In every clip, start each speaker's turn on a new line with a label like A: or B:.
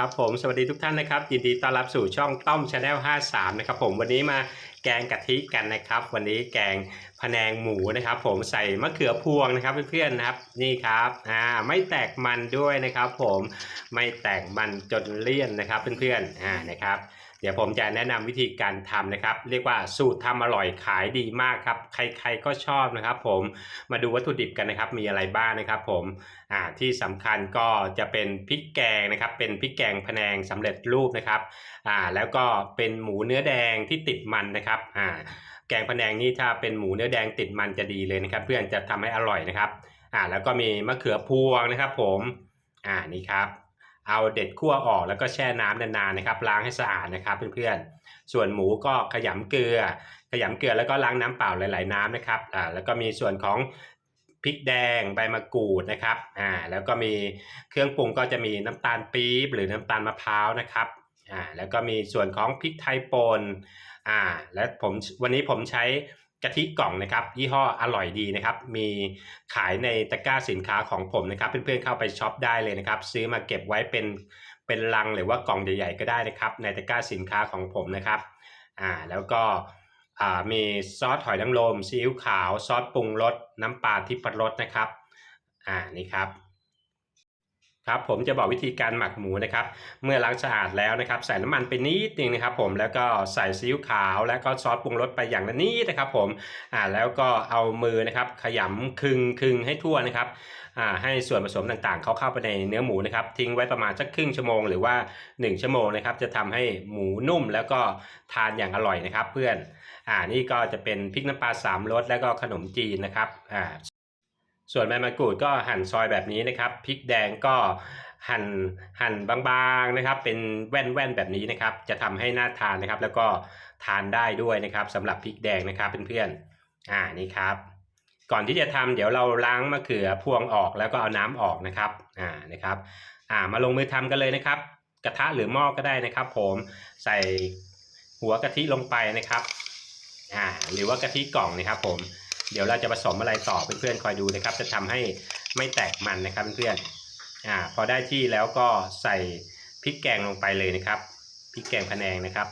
A: ครับผมสวัสดีทุกท่านนะครับ ยินดีต้อนรับสู่ช่องต้อมชาแนล53 นะครับผมวันนี้มาแกงกะทิกันนะครับ วันนี้แกงพะแนงหมูนะครับ ผมใส่มะเขือพวงนะครับเพื่อนๆนะครับนี่ครับอ่าไม่แตกมันด้วยนะครับ ผมไม่แตกมันจนเลี่ยนนะครับเพื่อนๆอ่านะครับ เดี๋ยวผมจะแนะนำวิธีการทำนะครับ เรียกว่าสูตรทำอร่อยขายดีมากครับใครๆก็ชอบนะครับผมมาดูวัตถุดิบกันนะครับมีอะไรบ้างนะครับผมอ่าที่สำคัญก็จะเป็นพริกแกงนะครับ เป็นพริกแกงพแนงสำเร็จรูปนะครับอ่าแล้วก็เป็นหมูเนื้อแดงที่ติดมันนะครับอ่าแกงพแนงนี่ถ้าเป็นหมูเนื้อแดงติดมันจะดีเลยนะครับ เพื่อนจะทำให้อร่อยนะครับอ่าแล้วก็มีมะเขือพวงนะครับผมอ่านี่ครับ เอาเด็ดขั้วออกแล้วก็แช่น้ำนานๆนะครับล้างให้สะอาดนะครับเพื่อนๆ ส่วนหมูก็ขยำเกลือ ขยำเกลือแล้วก็ล้างน้ำเปล่าหลาย ๆน้ำนะครับอ่าแล้วก็มีส่วนของพริกแดงใบมะกรูดนะครับอ่าแล้วก็มีเครื่องปรุงก็จะมีน้ำตาลปี๊บหรือน้ำตาลมะพร้าวนะครับอ่าแล้วก็มีส่วนของพริกไทยป่นอ่าและผมวันนี้ผมใช้ กะทิกล่องนะครับยี่ห้ออร่อยดีนะครับมีขายในตะกร้าสินค้าของผมนะครับ เพื่อนๆเข้าไปช็อปได้เลยนะครับ ซื้อมาเก็บไว้เป็นเป็นลังหรือว่ากล่องใหญ่ๆก็ได้นะครับ ในตะกร้าสินค้าของผมนะครับอ่าแล้วก็อ่ามีซอสหอยนางรมซีอิ๊วขาว ซอสปรุงรสน้ำปลาทิพรสนะครับอ่านี่ครับ ครับผมจะบอกวิธีการหมักหมูนะครับ เมื่อล้างสะอาดแล้วนะครับ ใส่น้ำมันไปนิดนึงนะครับ ผมแล้วก็ใส่ซีอิ๊วขาว แล้วก็ซอสปรุงรสไปอย่างละนิดนะครับ ผมอ่าแล้วก็เอามือนะครับ ขยำคึงคึงให้ทั่วนะครับอ่าให้ส่วนผสมต่างๆ เขาเข้าไปในเนื้อหมูนะครับ ทิ้งไว้ประมาณสักครึ่งชั่วโมงหรือว่า 1 ชั่วโมงนะครับ จะทำให้หมูนุ่มแล้วก็ทานอย่างอร่อยนะครับ เพื่อนอ่านี่ก็จะเป็นพริกน้ำปลาสามรสแล้วก็ขนมจีนนะครับอ่า ส่วนใบมะกรูดก็หั่นซอยแบบนี้นะครับพริกแดงก็หั่นหั่นบางๆนะครับ เป็นแว่นๆแบบนี้นะครับ จะทำให้น่าทานนะครับ แล้วก็ทานได้ด้วยนะครับสำหรับพริกแดงนะครับเพื่อนๆอ่านี่ครับ ก่อนที่จะทำเดี๋ยวเราล้างมะเขือพวงออกแล้วก็เอาน้ำออกนะครับอ่านะครับอ่ามาลงมือทำกันเลยนะครับ กระทะหรือหม้อก็ได้นะครับ ผมใส่หัวกะทิลงไปนะครับอ่าหรือว่ากะทิกล่องนะครับผม เดี๋ยวเราจะผสมอะไรต่อเพื่อนๆคอยดูนะครับ จะทำให้ไม่แตกมันนะครับเพื่อนๆอ่าพอได้ที่แล้วก็ใส่พริกแกงลงไปเลยนะครับพริกแกงพะแนงนะครับ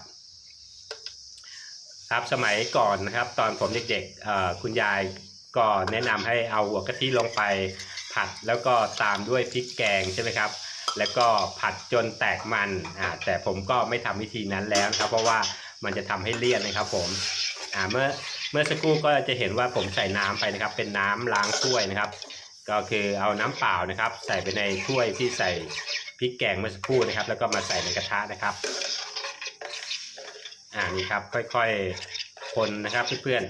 A: ครับสมัยก่อนนะครับ ตอนผมเด็กๆคุณยายก็แนะนำให้เอาหัวกะทิลงไปผัดแล้วก็ตามด้วยพริกแกงใช่ไหมครับ แล้วก็ผัดจนแตกมันอ่าแต่ผมก็ไม่ทำวิธีนั้นแล้วครับ เพราะว่ามันจะทำให้เลี่ยนนะครับผม อ่าเมื่อเมื่อสักครู่ก็จะเห็นว่าผมใส่น้ำไปนะครับ เป็นน้ำล้างถ้วยนะครับ ก็คือเอาน้ำเปล่านะครับ ใส่ไปในถ้วยที่ใส่พริกแกงเมื่อสักครู่นะครับ แล้วก็มาใส่ในกระทะนะครับอ่านี่ครับค่อยๆคนนะครับเพื่อน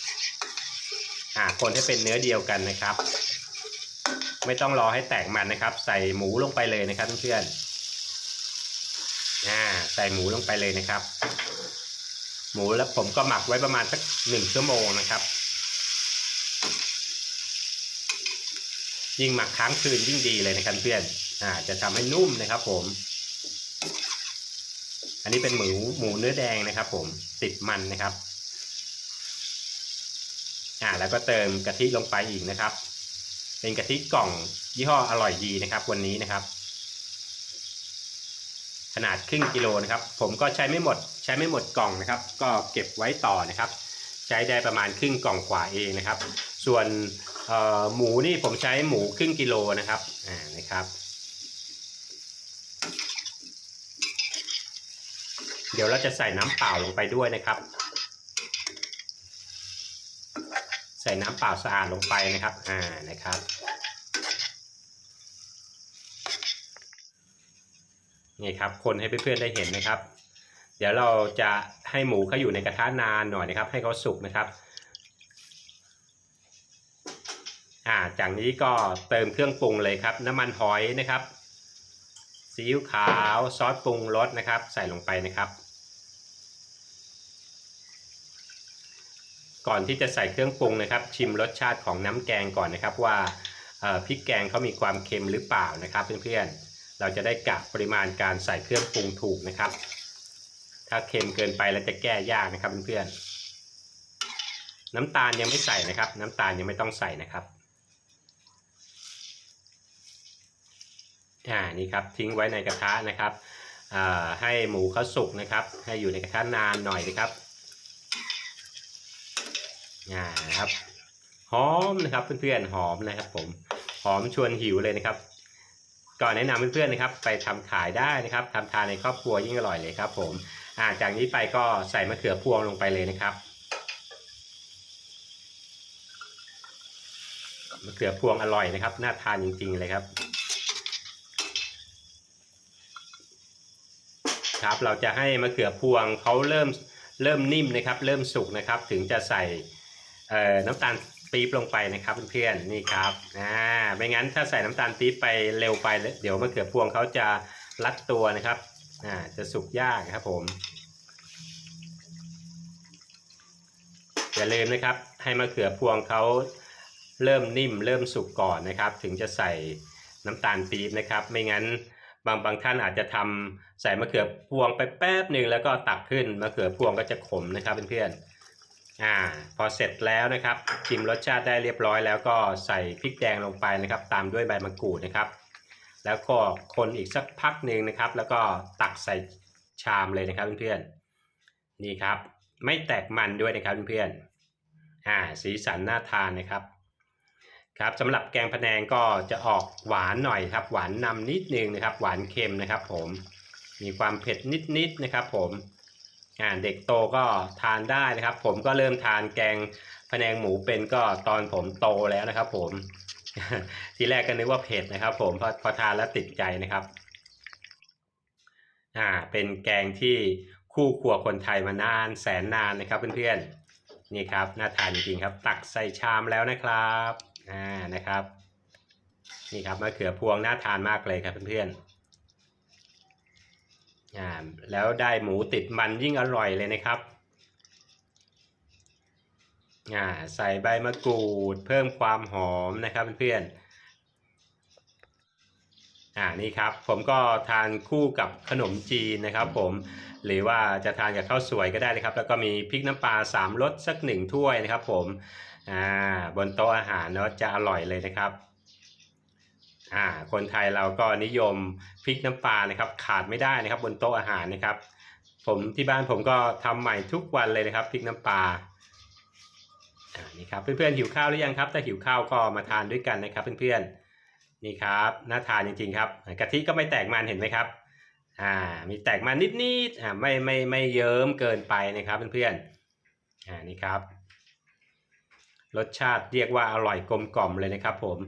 A: ๆอ่าคนให้เป็นเนื้อเดียวกันนะครับ ไม่ต้องรอให้แตกมันนะครับ ใส่หมูลงไปเลยนะครับเพื่อนๆอ่าใส่หมูลงไปเลยนะครับ หมูแล้วผมก็หมักไว้ประมาณสักหนึ่งชั่วโมงนะครับ ยิ่งหมักค้างคืนยิ่งดีเลยนะครับเพื่อนอ่าจะทำให้นุ่มนะครับ ผม อันนี้เป็นหมูหมูเนื้อแดงนะครับ ผมติดมันนะครับอ่าแล้วก็เติมกะทิลงไปอีกนะครับ เป็นกะทิกล่องยี่ห้ออร่อยดีนะครับ วันนี้นะครับ ขนาดครึ่งกิโลนะครับ ผมก็ใช้ไม่หมด ใช้ไม่หมดกล่องนะครับ ก็เก็บไว้ต่อนะครับ ใช้ได้ประมาณครึ่งกล่องกว่าเองนะครับ ส่วนหมูนี่ผมใช้หมูครึ่งกิโลนะครับอ่านะครับ เดี๋ยวเราจะใส่น้ำเปล่าลงไปด้วยนะครับ ใส่น้ำเปล่าสะอาดลงไปนะครับอ่านะครับ นี่ครับคนให้เพื่อนๆได้เห็นนะครับ เดี๋ยวเราจะให้หมูเขาอยู่ในกระทะนานหน่อยนะครับ ให้เขาสุกนะครับอ่าจากนี้ก็เติมเครื่องปรุงเลยครับ น้ำมันหอยนะครับซีอิ๊วขาวซอสปรุงรสนะครับ ใส่ลงไปนะครับ ก่อนที่จะใส่เครื่องปรุงนะครับ ชิมรสชาติของน้ำแกงก่อนนะครับว่าพริกแกงเขามีความเค็มหรือเปล่านะครับเพื่อนๆ เราจะได้กะปริมาณการใส่เครื่องปรุงถูกนะครับ ถ้าเค็มเกินไปแล้วจะแก้ยากนะครับเพื่อนๆน้ำตาลยังไม่ใส่นะครับ น้ำตาลยังไม่ต้องใส่นะครับอ่านี่ครับทิ้งไว้ในกระทะนะครับให้หมูเขาสุกนะครับ ให้อยู่ในกระทะนานหน่อยนะครับอ่านะครับหอมนะครับเพื่อนๆหอมนะครับผมหอมชวนหิวเลยนะครับ ก่อนแนะนำเพื่อนๆนะครับ ไปทำขายได้นะครับทำทานในครอบครัวยิ่งอร่อยเลยครับ ผมอ่าจากนี้ไปก็ใส่มะเขือพวงลงไปเลยนะครับมะเขือพวงอร่อยนะครับ น่าทานจริงๆเลยครับ ครับ เราจะให้มะเขือพวงเขาเริ่มเริ่มนิ่มนะครับ เริ่มสุกนะครับ ถึงจะใส่น้ำตาล ปี๊บลงไปนะครับเพื่อนๆนี่ครับอ่าไม่งั้นถ้าใส่น้ำตาลปี๊บไปเร็วไป เดี๋ยวมะเขือพวงเขาจะรัดตัวนะครับอ่าจะสุกยากครับผมอย่าลืมนะครับให้มะเขือพวงเขาเริ่มนิ่มเริ่มสุกก่อนนะครับ ถึงจะใส่น้ำตาลปี๊บนะครับ ไม่งั้นบางบางท่านอาจจะทำใส่มะเขือพวงไปแป๊บหนึ่งแล้วก็ตักขึ้นมะเขือพวงก็จะขมนะครับเพื่อนๆ อ่าพอเสร็จแล้วนะครับชิมรสชาติได้เรียบร้อย แล้วก็ใส่พริกแดงลงไปนะครับ ตามด้วยใบมะกรูดนะครับ แล้วก็คนอีกสักพักหนึ่งนะครับ แล้วก็ตักใส่ชามเลยนะครับเพื่อนๆนี่ครับ ไม่แตกมันด้วยนะครับเพื่อนๆอ่าสีสันน่าทานนะครับครับสำหรับแกงพะแนงก็จะออกหวานหน่อยครับ หวานนำนิดนึงนะครับ หวานเค็มนะครับ ผมมีความเผ็ดนิดๆนะครับ ผม อ่าเด็กโตก็ทานได้นะครับ ผมก็เริ่มทานแกงพะแนงหมูเป็นก็ตอนผมโตแล้วนะครับ ผม ทีแรกก็นึกว่าเผ็ดนะครับ ผมพอพอทานแล้วติดใจนะครับอ่าเป็นแกงที่คู่ครัวคนไทยมานานแสนนานนะครับเพื่อนๆนี่ครับน่าทานจริงครับ ตักใส่ชามแล้วนะครับอ่านะครับ นี่ครับมะเขือพวงน่าทานมากเลยครับเพื่อนๆ อ่าแล้วได้หมูติดมันยิ่งอร่อยเลยนะครับอ่าใส่ใบมะกรูดเพิ่มความหอมนะครับเพื่อนอ่านี่ครับผมก็ทานคู่กับขนมจีนนะครับผมหรือว่าจะทานกับข้าวสวยก็ได้นะครับ แล้วก็มีพริกน้ำปลาสามรสสักหนึ่งถ้วยนะครับผมอ่าบนโต๊ะอาหารเนาะจะอร่อยเลยนะครับ อ่าคนไทยเราก็นิยมพริกน้ำปลานะครับ ขาดไม่ได้นะครับ บนโต๊ะอาหารนะครับ ผมที่บ้านผมก็ทำใหม่ทุกวันเลยนะครับพริกน้ำปลาอ่านี่ครับเพื่อนๆหิวข้าวหรือยังครับถ้าหิวข้าวก็มาทานด้วยกันนะครับ เพื่อนๆนี่ครับน่าทานจริงๆครับกะทิก็ไม่แตกมันเห็นไหมครับอ่ามีแตกมันนิดๆอ่าไม่ไม่ไม่เยิ้มเกินไปนะครับเพื่อนๆอ่านี่ครับรสชาติเรียกว่าอร่อยกลมกล่อมเลยนะครับผม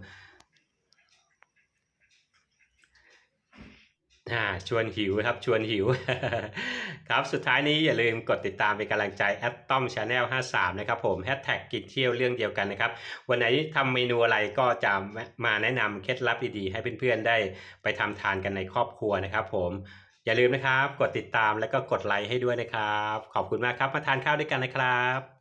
A: อ่าชวนหิวครับชวนหิว ครับสุดท้ายนี้อย่าลืมกดติดตามเป็นกำลังใจแอดต้อมชาแนล53 นะครับผมแฮชแท็กกินเที่ยวเรื่องเดียวกันนะครับ วันไหนทำเมนูอะไรก็จะมาแนะนำเคล็ดลับดีๆ ให้เพื่อนๆได้ไปทำทานกันในครอบครัวนะครับผมอย่าลืมนะครับ กดติดตามแล้วก็กดไลค์ให้ด้วยนะครับ ขอบคุณมากครับมาทานข้าวด้วยกันนะครับ